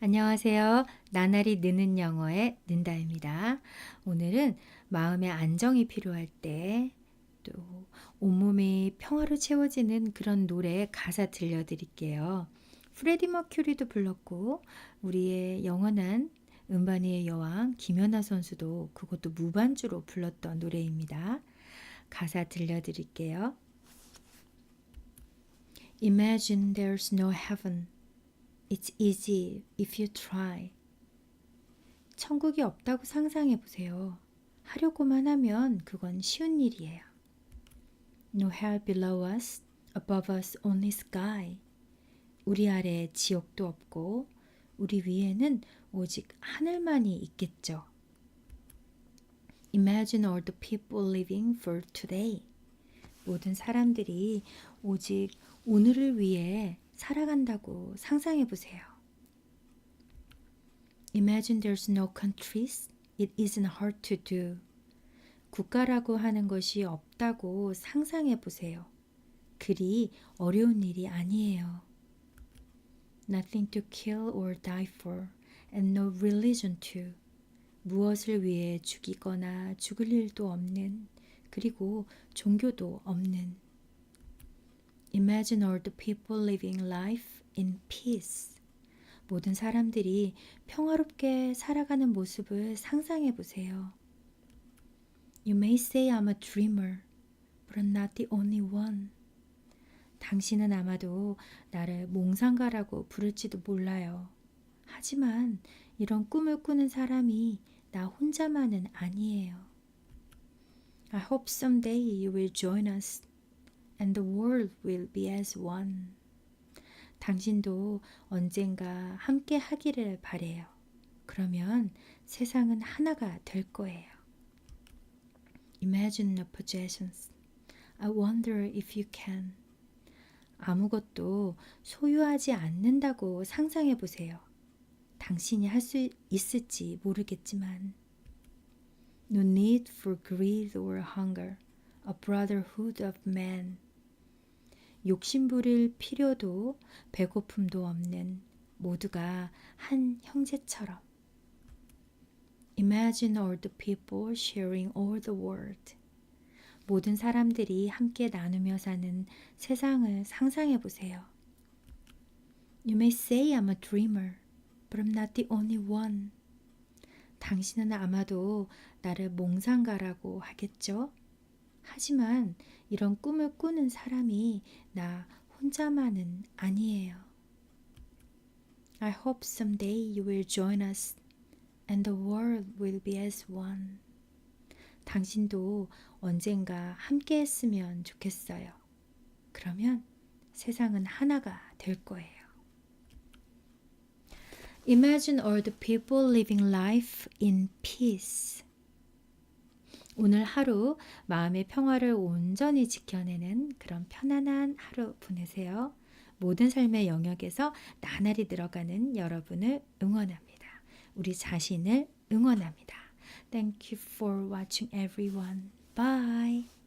안녕하세요. 나날이 느는 영어의 는다입니다. 오늘은 마음의 안정이 필요할 때, 또 온몸이 평화로 채워지는 그런 노래 가사 들려드릴게요. 프레디 머큐리도 불렀고, 우리의 영원한 음반이의 여왕 김연아 선수도 그것도 무반주로 불렀던 노래입니다. 가사 들려드릴게요. Imagine there's no heaven. It's easy if you try. 천국이 없다고 상상해 보세요. 하려고만 하면 그건 쉬운 일이에요. No hell below us, above us only sky. 우리 아래 지옥도 없고 우리 위에는 오직 하늘만이 있겠죠. Imagine all the people living for today. 모든 사람들이 오직 오늘을 위해 살아간다고 상상해 보세요. Imagine there's no countries. It isn't hard to do. 국가라고 하는 것이 없다고 상상해 보세요. 그리 어려운 일이 아니에요. Nothing to kill or die for, and no religion to. 무엇을 위해 죽이거나 죽을 일도 없는, 그리고 종교도 없는. Imagine all the people living life in peace. 모든 사람들이 평화롭게 살아가는 모습을 상상해 보세요. You may say I'm a dreamer, but I'm not the only one. 당신은 아마도 나를 몽상가라고 부를지도 몰라요. 하지만 이런 꿈을 꾸는 사람이 나 혼자만은 아니에요. I hope someday you will join us and the world will be as one. 당신도 언젠가 함께 하기를 바래요. 그러면 세상은 하나가 될 거예요. Imagine the possessions. I wonder if you can. 아무것도 소유하지 않는다고 상상해 보세요. 당신이 할 수 있을지 모르겠지만. No need for greed or hunger. A brotherhood of man. 욕심 부릴 필요도 배고픔도 없는 모두가 한 형제처럼. Imagine all the people sharing all the world. 모든 사람들이 함께 나누며 사는 세상을 상상해 보세요. You may say I'm a dreamer, but I'm not the only one. 당신은 아마도 나를 몽상가라고 하겠죠? 하지만 이런 꿈을 꾸는 사람이 나 혼자만은 아니에요. I hope someday you will join us and the world will be as one. 당신도 언젠가 함께 했으면 좋겠어요. 그러면 세상은 하나가 될 거예요. Imagine all the people living life in peace. 오늘 하루 마음의 평화를 온전히 지켜내는 그런 편안한 하루 보내세요. 모든 삶의 영역에서 나날이 들어가는 여러분을 응원합니다. 우리 자신을 응원합니다. Thank you for watching everyone. Bye.